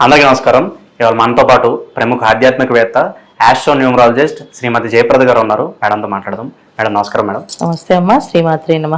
అందరికీ నమస్కారం. ఇవాళ మనతో పాటు ప్రముఖ ఆధ్యాత్మికవేత్త ఆస్ట్రో న్యూమరాలజిస్ట్ శ్రీమతి జయప్రద గారు ఉన్నారు. మేడంతో మాట్లాడదాం. మేడం నమస్కారం మేడం. నమస్తే అమ్మా. శ్రీమాత్రి నమ.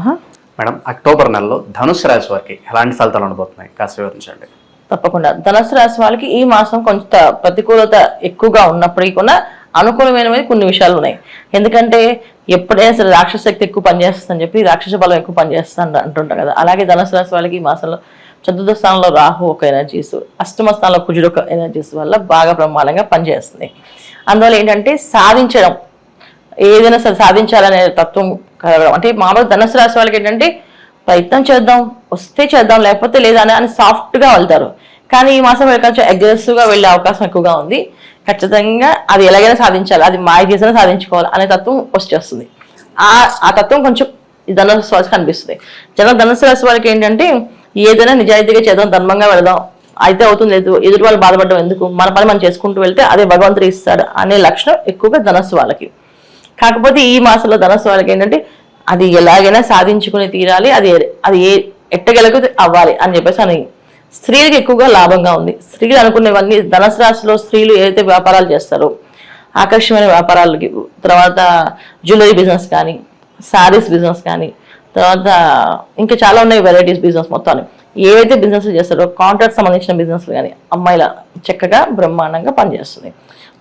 మేడం అక్టోబర్ నెలలో ధనుసు రాశి వారికి ఎలాంటి ఫలితాలు ఉండబోతున్నాయి? కాస్త వివరించండి. తప్పకుండా. ధనుసు రాశి వాళ్ళకి ఈ మాసం కొంత ప్రతికూలత ఎక్కువగా ఉన్నప్పటికీ కూడా అనుకూలమైనవి కొన్ని విషయాలు ఉన్నాయి. ఎందుకంటే ఎప్పుడైనా సరే రాక్షస శక్తి ఎక్కువ పనిచేస్తుందని చెప్పి రాక్షస బలం ఎక్కువ పనిచేస్తుంది అంటుంటాం కదా. అలాగే ధనుసు రాశి వాళ్ళకి ఈ మాసంలో చతుర్థ స్థానంలో రాహు ఒక ఎనర్జీస్ అష్టమ స్థానంలో కుజుడు ఒక ఎనర్జీస్ వల్ల బాగా ప్రమాదంగా పనిచేస్తుంది అందువల్ల ఏంటంటే సాధించడం ఏదైనా సరే సాధించాలనే తత్వం కలగడం. అంటే మామూలు ధనుసు రాశి వాళ్ళకి ఏంటంటే ప్రయత్నం చేద్దాం వస్తే చేద్దాం లేకపోతే లేదా అని సాఫ్ట్గా వెళ్తారు. కానీ ఈ మాసం వీళ్ళకి కొంచెం అగ్రెసివ్గా వెళ్ళే అవకాశం ఎక్కువగా ఉంది. ఖచ్చితంగా అది ఎలాగైనా సాధించాలి అది మాయ చేసినా సాధించుకోవాలి అనే తత్వం వచ్చేస్తుంది ఆ ఆ తత్వం కొంచెం ధనుసు రాశి కనిపిస్తుంది జనం ధనుసు రాశి వాళ్ళకి ఏంటంటే ఏదైనా నిజాయితీగా చేద్దాం ధర్మంగా వెళదాం. అయితే అవుతుంది లేదు ఎదుటి వాళ్ళు బాధపడడం ఎందుకు? మన పని మనం చేసుకుంటూ వెళ్తే అదే భగవంతుడు ఇస్తాడు అనే లక్షణం ఎక్కువగా ధనస్సు వాళ్ళకి. కాకపోతే ఈ మాసంలో ధనస్సు వాళ్ళకి ఏంటంటే అది ఎలాగైనా సాధించుకుని తీరాలి అది అది ఏ ఎట్టగలకు అవ్వాలి అని చెప్పేసి అని. స్త్రీలకు ఎక్కువగా లాభంగా ఉంది. స్త్రీలు అనుకునేవన్నీ ధనసు రాశిలో స్త్రీలు ఏదైతే వ్యాపారాలు చేస్తారో ఆకర్షణమైన వ్యాపారాలకి తర్వాత జ్యువెలరీ బిజినెస్ కానీ శారీస్ బిజినెస్ కానీ తర్వాత ఇంకా చాలా ఉన్నాయి వెరైటీస్ బిజినెస్ మొత్తాన్ని. ఏవైతే బిజినెస్ చేస్తారో కాంట్రాక్ట్ సంబంధించిన బిజినెస్ కానీ అమ్మాయిల చక్కగా బ్రహ్మాండంగా పనిచేస్తుంది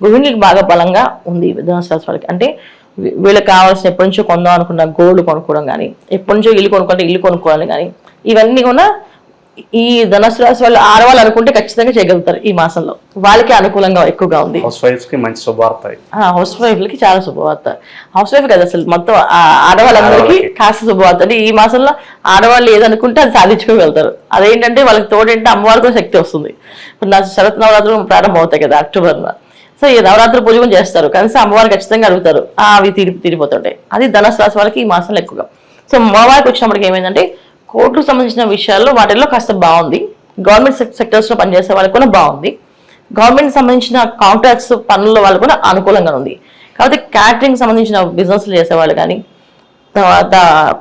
గృహిణులకు బాగా బలంగా ఉంది బిజినెస్ ధనుసు వాళ్ళకి అంటే వీళ్ళకి కావాల్సిన ఎప్పటి నుంచో కొందాం అనుకున్న గోల్డ్ కొనుక్కోవడం కానీ ఎప్పటి నుంచో ఇల్లు కొనుక్కుంటే ఇల్లు కొనుక్కోవాలి కానీ ఇవన్నీ కూడా ఈ ధనుసు రాశి వాళ్ళు ఆడవాళ్ళు అనుకుంటే ఖచ్చితంగా చేయగలుగుతారు ఈ మాసంలో. వాళ్ళకి అనుకూలంగా ఎక్కువగా ఉంది. హౌస్ వైఫ్స్కి మంచి శుభవార్త హౌస్ వైఫ్లకి చాలా శుభవార్త. హౌస్ వైఫ్ కదా అసలు మొత్తం ఆడవాళ్ళందరికీ. కాస్త శుభవార్త. అంటే ఈ మాసంలో ఆడవాళ్ళు ఏదనుకుంటే అది సాధించుకొని వెళ్తారు అదేంటంటే వాళ్ళకి తోడేంటే అమ్మవారికి కూడా శక్తి వస్తుంది. ఇప్పుడు నా శరత్ నవరాత్రులు ప్రారంభం అవుతాయి కదా అక్టోబర్లో. సో ఈ నవరాత్రి పూజ కూడా చేస్తారు. కనీసం అమ్మవారు ఖచ్చితంగా అడుగుతారు అవి తీరి తీరిపోతుంటాయి. అది ధనుసు రాశి వాళ్ళకి ఈ మాసంలో ఎక్కువగా. సో అమ్మవారికి వచ్చినప్పటికి ఏమైందంటే కోర్టుకు సంబంధించిన విషయాల్లో వాటిల్లో కాస్త బాగుంది. గవర్నమెంట్ సెక్టర్స్లో పనిచేసే వాళ్ళకి కూడా బాగుంది. గవర్నమెంట్ సంబంధించిన కాంట్రాక్ట్స్ పనుల వాళ్ళు కూడా అనుకూలంగా ఉంది. కాబట్టి క్యాటరింగ్ సంబంధించిన బిజినెస్లు చేసేవాళ్ళు కానీ తర్వాత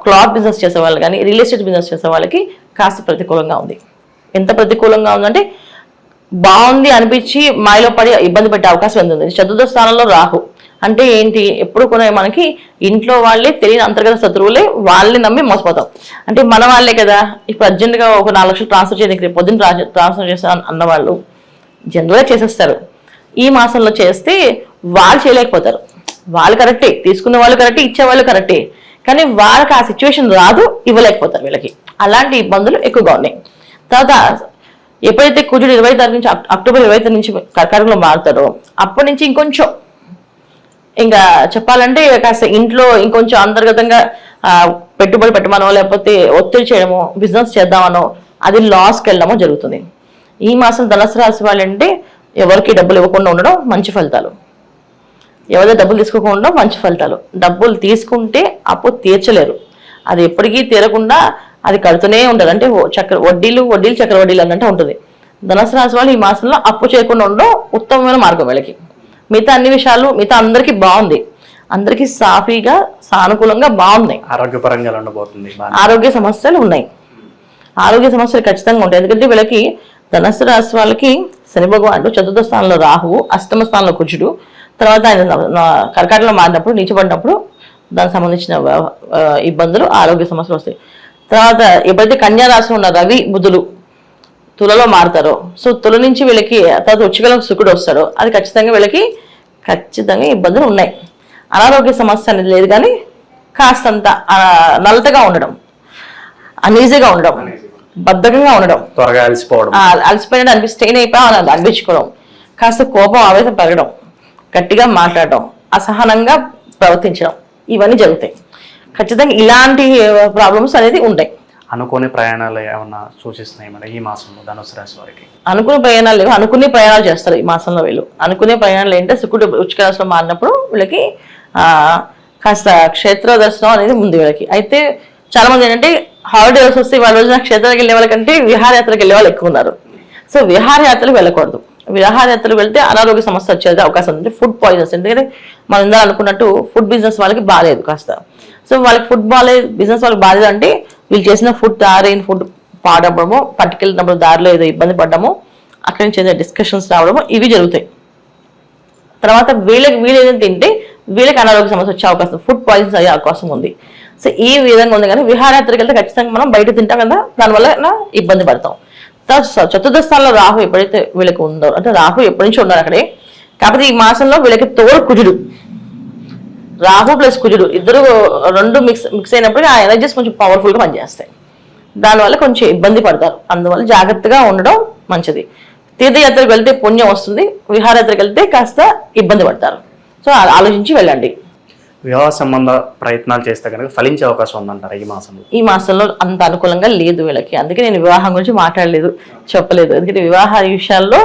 క్లాత్ బిజినెస్ చేసే వాళ్ళు కానీ రియల్ ఎస్టేట్ బిజినెస్ చేసే వాళ్ళకి కాస్త ప్రతికూలంగా ఉంది. ఎంత ప్రతికూలంగా ఉందంటే బాగుంది అనిపించి మాయలో పడి ఇబ్బంది పెట్టే అవకాశం ఎంత ఉంది? చతుర్థ స్థానంలో రాహు. అంటే ఏంటి? ఎప్పుడు కూడా మనకి ఇంట్లో వాళ్ళే తెలియని అంతర్గత శత్రువులే వాళ్ళని నమ్మి మోసపోతాం. అంటే మన వాళ్ళే కదా. ఇప్పుడు అర్జెంటుగా ఒక నాలుగు లక్షలు ట్రాన్స్ఫర్ చేయడానికి పొద్దున్న ట్రాన్స్ఫర్ చేస్తాను అన్నవాళ్ళు జనరల్గా చేసేస్తారు. ఈ మాసంలో చేస్తే వాళ్ళు చేయలేకపోతారు. వాళ్ళు కరెక్టే. తీసుకున్న వాళ్ళు కరెక్టే ఇచ్చేవాళ్ళు కరెక్టే. కానీ వాళ్ళకి ఆ సిచ్యువేషన్ రాదు ఇవ్వలేకపోతారు వీళ్ళకి. అలాంటి ఇబ్బందులు ఎక్కువగా ఉన్నాయి. తర్వాత ఎప్పుడైతే కుజుడు ఇరవై తారీఖు నుంచి అక్టోబర్ ఇరవై తారీఖు నుంచి కర్కాటకంలో మారుతారో అప్పటి నుంచి ఇంకొంచెం ఇంకా చెప్పాలంటే కాస్త ఇంట్లో ఇంకొంచెం అంతర్గతంగా పెట్టుబడి పెట్టమనో లేకపోతే ఒత్తిడి చేయడమో బిజినెస్ చేద్దామనో అది లాస్కి వెళ్ళడమో జరుగుతుంది. ఈ మాసం ధనుసు రాశి వాళ్ళంటే ఎవరికి డబ్బులు ఇవ్వకుండా ఉండడం మంచి ఫలితాలు. ఎవరైతే డబ్బులు తీసుకోకుండా ఉండడం మంచి ఫలితాలు. డబ్బులు తీసుకుంటే అప్పు తీర్చలేరు. అది ఎప్పటికీ తీరకుండా అది కడుతూనే ఉండదు అంటే చక్ర వడ్డీలు వడ్డీలు చక్ర వడ్డీలు అన్నట్టు ఉంటుంది. ధనుసు రాశి వాళ్ళు ఈ మాసంలో అప్పు చేయకుండా ఉండడం ఉత్తమమైన మార్గం వీళ్ళకి. మిగతా అన్ని విషయాలు మిగతా అందరికీ బాగుంది. అందరికీ సాఫీగా సానుకూలంగా బాగున్నాయి ఆరోగ్యపరంగా ఆరోగ్య సమస్యలు ఉన్నాయి. ఆరోగ్య సమస్యలు ఖచ్చితంగా ఉంటాయి. ఎందుకంటే వీళ్ళకి ధనస్సు రాశి వాళ్ళకి శని భగవానుడు చతుర్థ స్థానంలో రాహువు అష్టమ స్థానంలో కుజుడు తర్వాత ఆయన కర్కాటకలో మారినప్పుడు నీచబడినప్పుడు దానికి సంబంధించిన ఇబ్బందులు ఆరోగ్య సమస్యలు వస్తాయి. తర్వాత ఎప్పుడైతే కన్యా రాశి ఉన్న రవి బుధులు తులలో మారుతారో. సో తుల నుంచి వీళ్ళకి తర్వాత ఉచ్చికలకు శుకుడు వస్తాడో. అది ఖచ్చితంగా వీళ్ళకి ఖచ్చితంగా ఇబ్బందులు ఉన్నాయి. అనారోగ్య సమస్య అనేది లేదు కానీ కాస్తంత నలతగా ఉండడం అనీజీగా ఉండడం బద్ధకంగా ఉండడం త్వరగా అలసిపోవడం. అలసిపోయినట్టు అనిపి స్టెయిన్ అయిపోయి అనిపించుకోవడం కాస్త కోపం ఆవేశం పెరగడం గట్టిగా మాట్లాడడం అసహనంగా ప్రవర్తించడం ఇవన్నీ జరుగుతాయి. ఖచ్చితంగా ఇలాంటి ప్రాబ్లమ్స్ అనేది ఉంటాయి. అనుకోని ప్రయాణాలు ఏమన్నా సూచిస్తున్నాయి మేడం ఈ మాసంలో ధనుసు రాశి వారికి? అనుకునే ప్రయాణాలు లేవు. అనుకునే ప్రయాణాలు చేస్తారు ఈ మాసంలో వీళ్ళు. అనుకునే ప్రయాణాలు ఏంటంటే శుకుడు ఉచిక రాశిలో మారినప్పుడు వీళ్ళకి కాస్త క్షేత్ర దర్శనం అనేది ఉంది వీళ్ళకి. అయితే చాలా మంది ఏంటంటే హాలిడేస్ వస్తే వాళ్ళ రోజున క్షేత్రాలకు వెళ్ళే వాళ్ళకంటే విహారయాత్రకు వెళ్ళే వాళ్ళు ఎక్కువ ఉన్నారు. సో విహారయాత్రలు వెళ్ళకూడదు. విహారయాత్రలు వెళ్తే అనారోగ్య సమస్య వచ్చేది అవకాశం ఉంది. ఫుడ్ పాయిజన్స్ ఎందుకంటే మనం ఇందా అనుకున్నట్టు ఫుడ్ బిజినెస్ వాళ్ళకి బాగాలేదు కాస్త. సో వాళ్ళకి ఫుడ్ బాగాలేదు బిజినెస్ వాళ్ళకి బాగాలేదు అంటే వీళ్ళు చేసిన ఫుడ్ తయారైన ఫుడ్ పాడవడము పట్టుకెళ్ళినప్పుడు దారిలో ఏదో ఇబ్బంది పడ్డము అక్కడి నుంచి ఏదైనా డిస్కషన్స్ రావడము ఇవి జరుగుతాయి. తర్వాత వీళ్ళకి వీళ్ళు ఏదైనా తింటే వీళ్ళకి అనారోగ్య సమస్య వచ్చే అవకాశం ఫుడ్ పాయిజన్స్ అయ్యే అవకాశం ఉంది. సో ఈ విధంగా ఉంది కానీ విహారయాత్రకి వెళ్తే ఖచ్చితంగా మనం బయట తింటాం కదా దానివల్ల ఇబ్బంది పడతాం. చతుర్థ స్థానంలో రాహు ఎప్పుడైతే వీళ్ళకి ఉందో అంటే రాహు ఎప్పటి నుంచి ఉన్నారు అక్కడే కాకపోతే ఈ మాసంలో వీళ్ళకి తోడు కుజుడు. రాహు ప్లస్ కుజుడు ఇద్దరు రెండు మిక్స్ మిక్స్ అయినప్పుడు ఆ ఎనర్జీస్ కొంచెం పవర్ఫుల్గా పనిచేస్తాయి. దానివల్ల కొంచెం ఇబ్బంది పడతారు. అందువల్ల జాగ్రత్తగా ఉండడం మంచిది. తీర్థయాత్రకు వెళ్తే పుణ్యం వస్తుంది విహారయాత్రకు వెళ్తే కాస్త ఇబ్బంది పడతారు. సో ఆలోచించి వెళ్ళండి. వివాహ సంబంధ ప్రయత్నాలు చేస్తే కనుక ఫలించే అవకాశం ఉందంటారు ఈ మాసంలో? ఈ మాసంలో అంత అనుకూలంగా లేదు వీళ్ళకి. అందుకే నేను వివాహం గురించి మాట్లాడలేదు చెప్పలేదు. ఎందుకంటే వివాహ విషయాల్లో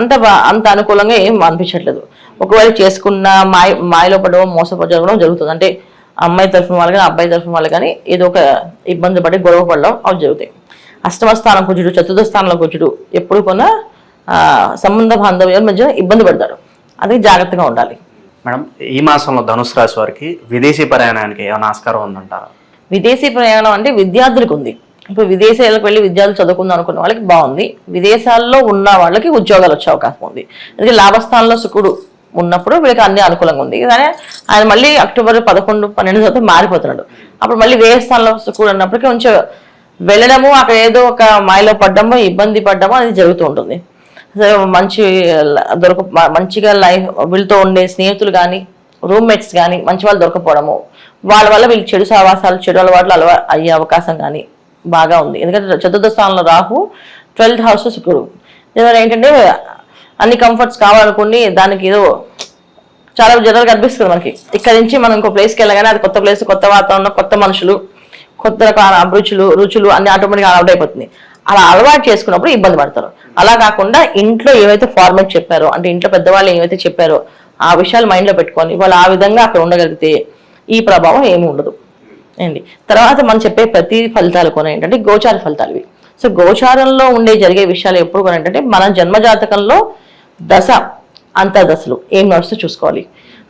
అంత అంత అనుకూలంగా ఏం అనిపించట్లేదు. ఒకవేళ చేసుకున్న మాయ మాయలో పడడం మోసపరచడం జరుగుతుంది. అంటే అమ్మాయి తరఫున వాళ్ళు కానీ అబ్బాయి తరఫున వాళ్ళు కానీ ఏదో ఒక ఇబ్బంది పడి గొడవ పడడం అవి జరుగుతాయి. అష్టమ స్థానం కూర్చుడు చతుర్థ స్థానంలో కూర్చుడు ఎప్పుడు కొన్నా సంబంధ బాంధవ్యాల మధ్య ఇబ్బంది పడతాడు అది జాగ్రత్తగా ఉండాలి. మేడం ఈ మాసంలో ధనుసు రాశి వారికి విదేశీ ప్రయాణానికి ఏమైనా ఆస్కారం ఉందంటారా? విదేశీ ప్రయాణం అంటే విద్యార్థులకు ఉంది. ఇప్పుడు విదేశాలకు వెళ్ళి విద్యార్థులు చదువుకుందాం అనుకున్న వాళ్ళకి బాగుంది. విదేశాల్లో ఉన్న వాళ్ళకి ఉద్యోగాలు వచ్చే అవకాశం ఉంది. అందుకే లాభస్థానంలో శుకుడు ఉన్నప్పుడు వీళ్ళకి అన్ని అనుకూలంగా ఉంది. కానీ ఆయన మళ్ళీ అక్టోబర్ పదకొండు పన్నెండు తర్వాత మారిపోతున్నాడు. అప్పుడు మళ్ళీ వేరే స్థానంలో శుకుడు ఉన్నప్పటికీ కొంచెం వెళ్ళడము అక్కడ ఏదో ఒక మాయలో పడ్డము ఇబ్బంది పడ్డము అనేది జరుగుతూ ఉంటుంది. మంచి దొరక మంచిగా లైఫ్ వీళ్ళతో ఉండే స్నేహితులు కానీ రూమ్మేట్స్ కానీ మంచి వాళ్ళు దొరకపోవడము. వాళ్ళ వల్ల వీళ్ళు చెడు సావాసాలు చెడు అలవాట్లు అలవా అయ్యే అవకాశం కానీ బాగా ఉంది. ఎందుకంటే చతుర్థ స్థానంలో రాహు ట్వెల్త్ హౌస్ శుక్రుడు. దీనివల్ల ఏంటంటే అన్ని కంఫర్ట్స్ కావాలనుకుని దానికి ఏదో చాలా జనరల్గా కనిపిస్తుంది మనకి. ఇక్కడ నుంచి మనం ఇంకో ప్లేస్కి వెళ్ళగానే అది కొత్త ప్లేస్ కొత్త వాతావరణం కొత్త మనుషులు కొత్త రకాల అభిరుచులు రుచులు అన్ని ఆటోమేటిక్గా అలవాటు అయిపోతుంది. అలా అలవాటు చేసుకున్నప్పుడు ఇబ్బంది పడతారు. అలా కాకుండా ఇంట్లో ఏవైతే ఫార్మేట్ చెప్పారో అంటే ఇంట్లో పెద్దవాళ్ళు ఏవైతే చెప్పారో ఆ విషయాలు మైండ్లో పెట్టుకొని వాళ్ళు ఆ విధంగా అక్కడ ఉండగలిగితే ఈ ప్రభావం ఏమి ఉండదు. ఏంటి? తర్వాత మనం చెప్పే ప్రతి ఫలితాలు కూడా ఏంటంటే గోచార ఫలితాలు ఇవి. సో గోచారంలో ఉండే జరిగే విషయాలు ఎప్పుడు కూడా ఏంటంటే మన జన్మజాతకంలో దశ అంతర్దశలు ఏం నడుస్తూ చూసుకోవాలి.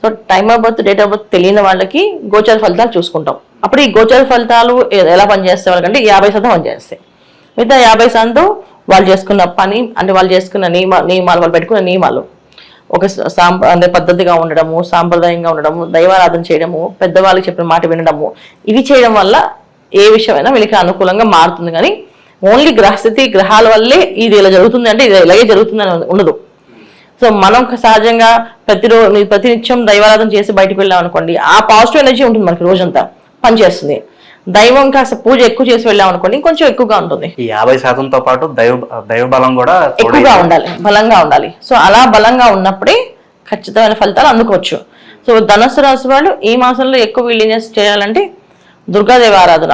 So time of birth date of birth తెలియని వాళ్ళకి గోచార ఫలితాలు చూసుకుంటాం. అప్పుడు ఈ గోచార ఫలితాలు ఎలా పనిచేస్తే వాళ్ళకంటే యాభై శాతం పనిచేస్తాయి. మిగతా యాభై శాతం వాళ్ళు చేసుకున్న పని అంటే వాళ్ళు చేసుకున్న నియమ నియమాలు వాళ్ళు పెట్టుకున్న నియమాలు. ఒక సాంప్ర అంటే పద్ధతిగా ఉండడము సాంప్రదాయంగా ఉండడము దైవారాధన చేయడము పెద్దవాళ్ళకి చెప్పిన మాట వినడము ఇవి చేయడం వల్ల ఏ విషయమైనా వీళ్ళకి అనుకూలంగా మారుతుంది. కానీ ఓన్లీ గ్రహస్థితి గ్రహాల వల్లే ఇది ఇలా జరుగుతుంది అంటే ఇది ఇలాగే జరుగుతుంది అని ఉండదు. సో మనం సహజంగా ప్రతిరోజు ప్రతినిత్యం దైవారాధన చేసి బయటకు వెళ్ళాం అనుకోండి ఆ పాజిటివ్ ఎనర్జీ ఉంటుంది మనకి రోజంతా పనిచేస్తుంది. దైవం కాస్త పూజ ఎక్కువ చేసి వెళ్ళాం అనుకోండి కొంచెం ఎక్కువగా ఉంటుంది. ఈ యాభై శాతంతో పాటు దైవ దైవ బలం కూడా ఎక్కువగా ఉండాలి బలంగా ఉండాలి. సో అలా బలంగా ఉన్నప్పుడే ఖచ్చితమైన ఫలితాలు అందుకోవచ్చు. సో ధనుసు రాశి వాళ్ళు ఈ మాసంలో ఎక్కువ చేస్- చేయాలంటే దుర్గాదేవి ఆరాధన.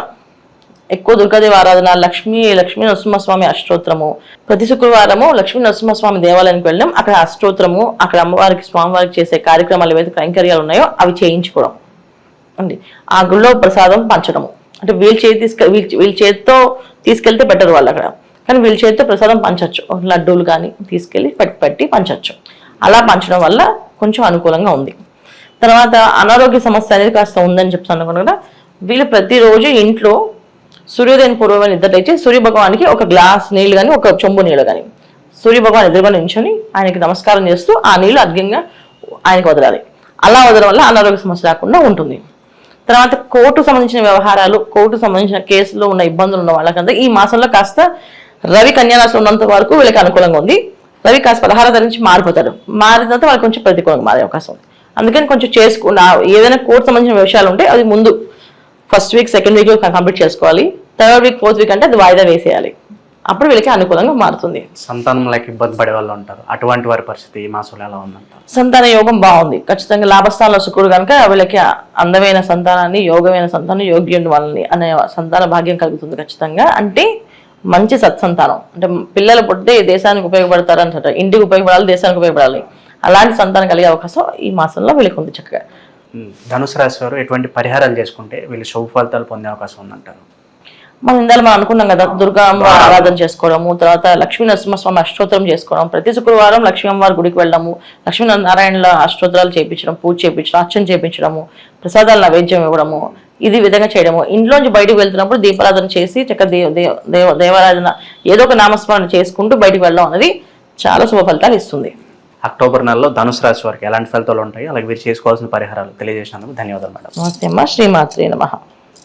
ఎక్కువ దుర్గాదేవి ఆరాధన లక్ష్మీ లక్ష్మీ నరసింహస్వామి అష్టోత్తరము. ప్రతి శుక్రవారము లక్ష్మీ నరసింహస్వామి దేవాలయానికి వెళ్ళడం అక్కడ అష్టోత్తరము అక్కడ అమ్మవారికి స్వామివారికి చేసే కార్యక్రమాలు ఏవైతే కైంకర్యాలు ఉన్నాయో అవి చేయించుకోవడం. అండి. ఆ గుళ్ళో ప్రసాదం పంచడము. అంటే వీళ్ళ చేతి తీసుక వీళ్ళ వీళ్ళ చేతితో తీసుకెళ్తే బెటర్ వాళ్ళు అక్కడ. కానీ వీళ్ళ చేతితో ప్రసాదం పంచవచ్చు లడ్డూలు కానీ తీసుకెళ్ళి పట్టి పెట్టి పంచవచ్చు అలా పంచడం వల్ల కొంచెం అనుకూలంగా ఉంది. తర్వాత అనారోగ్య సమస్య అనేది కాస్త ఉందని చెప్తాను అనుకున్నా వీళ్ళు ప్రతిరోజు ఇంట్లో సూర్యోదయం పూర్వమైన ఇద్దరైతే సూర్యభగవానికి సూర్య భగవానికి ఒక గ్లాస్ నీళ్ళు కానీ ఒక చెంబు నీళ్ళు కానీ సూర్య భగవాన్ ఎదురుగా నించుని ఆయనకి నమస్కారం చేస్తూ ఆ నీళ్ళు అర్ఘ్యంగా ఆయనకు వదలాలి. అలా వదలడం వల్ల అనారోగ్య సమస్య రాకుండా ఉంటుంది. తర్వాత కోర్టు సంబంధించిన వ్యవహారాలు కోర్టు సంబంధించిన కేసులో ఉన్న ఇబ్బందులు ఉన్న వాళ్ళకంతా ఈ మాసంలో కాస్త రవి కన్యారాశి ఉన్నంత వరకు వీళ్ళకి అనుకూలంగా ఉంది. రవి కాస్త పదహారో తారీఖు నుంచి మారిపోతాడు. మారిన తర్వాత వాళ్ళకి కొంచెం ప్రతికూలంగా మారే అవకాశం ఉంది. అందుకని కొంచెం చేసుకున్న ఏదైనా కోర్టు సంబంధించిన విషయాలు ఉంటే అది ముందు first week second week complete చేసుకోవాలి. థర్డ్ వీక్ ఫోర్త్ వీక్ అంటే అది వాయిదా వేసేయాలి. అప్పుడు వీళ్ళకి అనుకూలంగా మారుతుంది. సంతానం లేక ఇబ్బంది పడే వాళ్ళు ఉంటారు. అటువంటి వారి పరిస్థితి ఈ మాసంలో ఎలా ఉందంటారు సంతాన యోగం బాగుంది. ఖచ్చితంగా లాభస్థానంలో శుక్రుడు కనుక వీళ్ళకి అందమైన సంతానాన్ని యోగమైన సంతానం యోగ్యుని వాళ్ళని అనే సంతాన భాగ్యం కలుగుతుంది ఖచ్చితంగా. అంటే మంచి సత్సంతానం. అంటే పిల్లలు పుట్టితే దేశానికి ఉపయోగపడతారు అంటారు. ఇంటికి ఉపయోగపడాలి దేశానికి ఉపయోగపడాలి. అలాంటి సంతానం కలిగే అవకాశం ఈ మాసంలో వీళ్ళకి ఉంది చక్కగా. ధనుసు రాశి వారు ఎటువంటి పరిహారాలు చేసుకుంటే వీళ్ళు శుభ ఫలితాలు పొందే అవకాశం ఉందంటారు? మనం ఇందాక మనం అనుకున్నాం కదా దుర్గా అమ్మ ఆరాధన చేసుకోవడము తర్వాత లక్ష్మీ నరసింహస్వామి అష్టోత్తరం చేసుకోవడం ప్రతి శుక్రవారం లక్ష్మీ అమ్మవారి గుడికి వెళ్ళడము లక్ష్మీ నారాయణల అష్టోత్తరాలు చేయించడం పూజ చేయించడం అర్చన చేయించడము ప్రసాదాలు నైవేద్యం ఇవ్వడము ఇది విధంగా చేయడము. ఇంట్లోంచి బయటకు వెళ్తున్నప్పుడు దీపారాధన చేసి చక్కగా దేవ దేవ దేవ- దేవారాధన ఏదో ఒక నామస్మరణ చేసుకుంటూ బయటకు వెళ్ళడం అనేది చాలా శుభ ఫలితాలు ఇస్తుంది. అక్టోబర్ నెలలో ధనుసు రాశి వారికి ఎలాంటి ఫలితాలు ఉంటాయి అలాగే వీరు చేసుకోవాల్సిన పరిహారాలు తెలియజేసినందుకు ధన్యవాదాలు మేడం. నమస్తే అమ్మ శ్రీమాత్రే నమః.